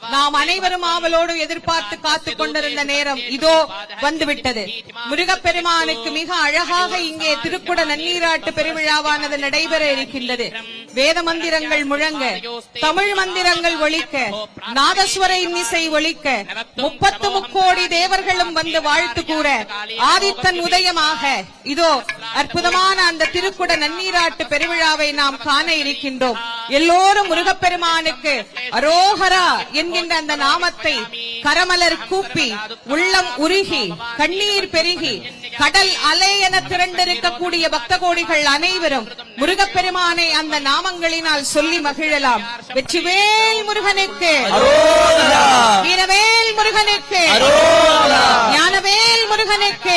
நாம் அனைவரும் ஆவலோடு எதிர்பார்த்து காத்து கொண்டிருந்த நேரம் இதோ வந்துவிட்டது. முருகப்பெருமானுக்கு மிக அழகாக இங்கே திருக்குட நன்னீராட்டு பெருவிழாவானது நடைபெற இருக்கின்றது. வேத மந்திரங்கள் முழங்க தமிழ் மந்திரங்கள் ஒழிக்க நாதஸ்வர இன்னிசை ஒழிக்க முப்பத்து முக்கோடி தேவர்களும் வந்து வாழ்த்து கூற ஆதித்தன் உதயமாக. இதோ அற்புதமான அந்த திருக்குட நன்னீராட்டு பெருவிழாவை நாம் காண இருக்கின்றோம். எல்லோரும் முருகப்பெருமானுக்கு அரோகரா என்கின்ற அந்த நாமத்தை கரமலர் கூப்பி உள்ளம் உருகி கண்ணீர் பெருகி கடல் அலை என திரண்டிருக்கக்கூடிய பக்த கோடிகள் அனைவரும் முருகப்பெருமானை அந்த நாமங்களினால் சொல்லி மகிழலாம். வெற்றிவேல் முருகனுக்கு. வீரவேல் முருகனுக்கு. ஞானவேல் முருகனுக்கு.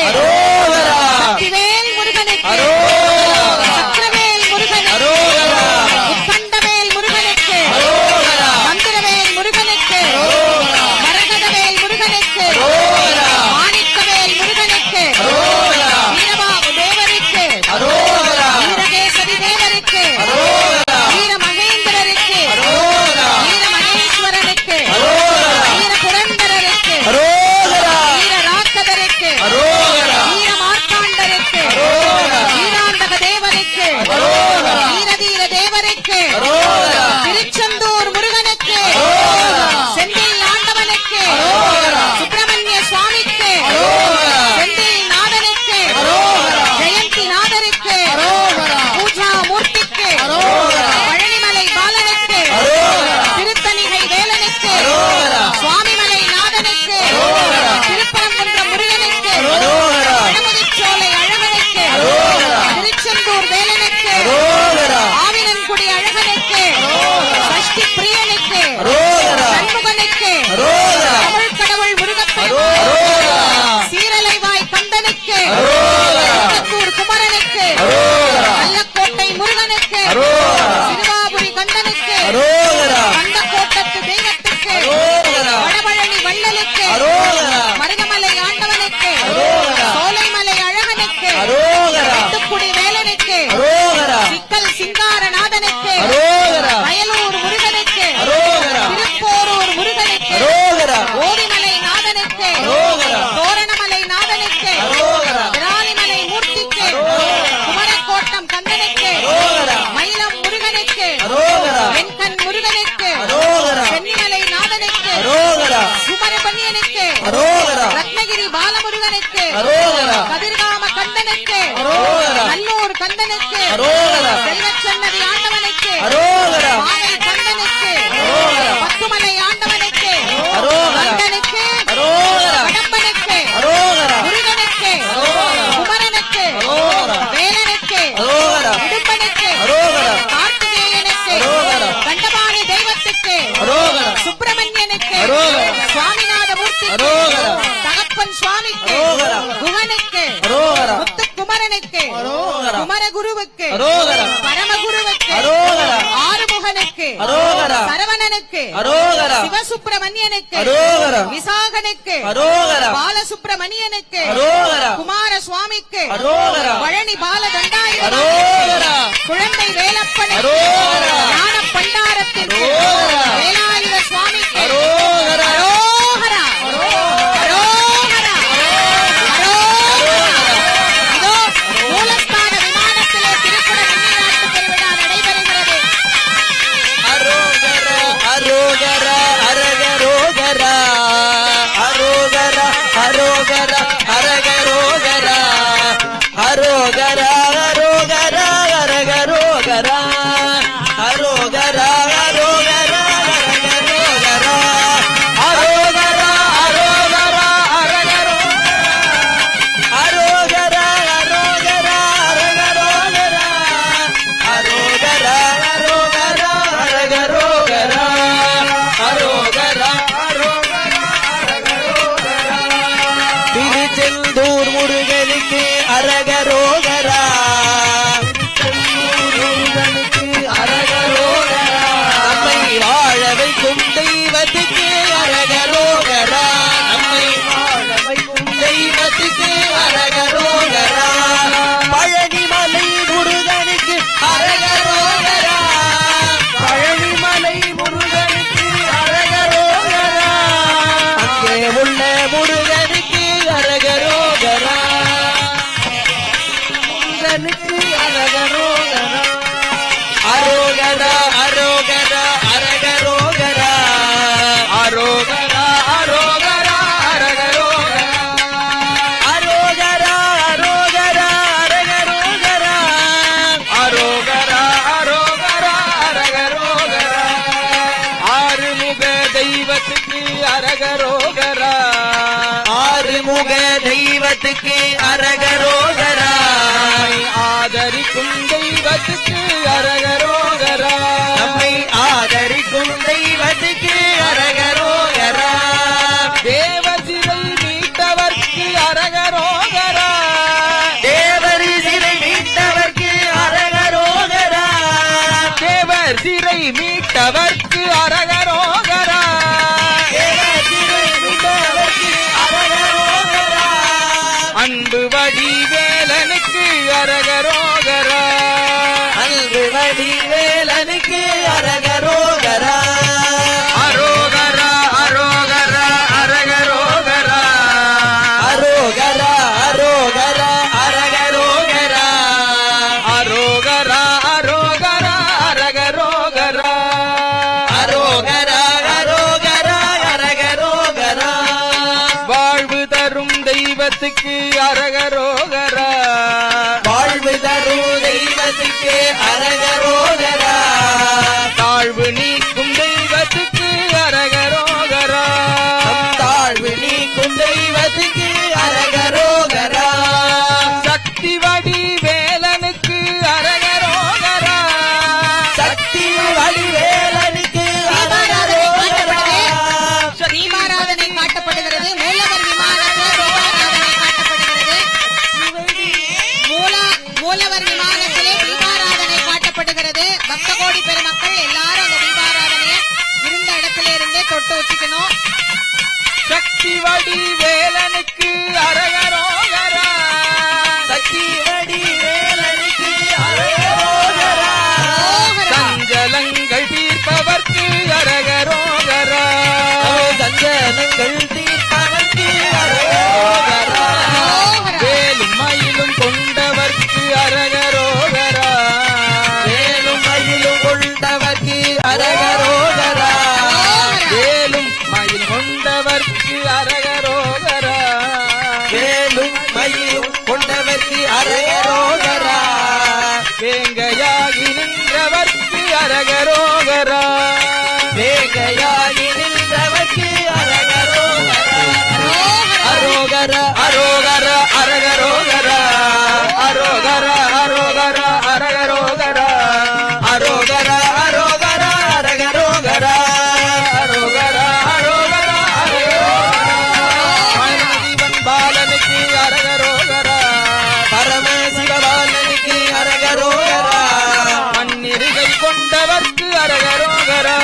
சக்திவேல் வீரதீர தேவருக்கு ரத்னகிரி பாலமுருகனுக்கு கதிர்காம கந்தனுக்கு நல்லூர் கந்தனுக்கு செல்வச்சன்னதி முத்துக்குமரனுக்கு குமரகுருவுக்கு. பரமகுருவுக்கு. ஆறுமுகனுக்கு. சரவணனுக்கு. சிவசுப்பிரமணியனுக்கு. விசாகனுக்கு. பாலசுப்பிரமணியனுக்கு. குமார சுவாமிக்கு பழனி பால குழந்தை வேலப்பனுக்கு. முருகனே. அரகரோ திருவடி வேலனுக்கு அரகரோகரா. அரோகரா அரோகரா அரகரோகரா. அரோகரா அரோகரா அரகரோகரா. அரோகரா அரோகரா அரகரோகரா. அரோகரா அரோகரா அரகரோகரா. வாழ்வு தரும் தெய்வத்துக்கு அரக வடி வேலனுக்கு அர அரங்கரோதர கொண்டவர்க்கு அரகரோகரா.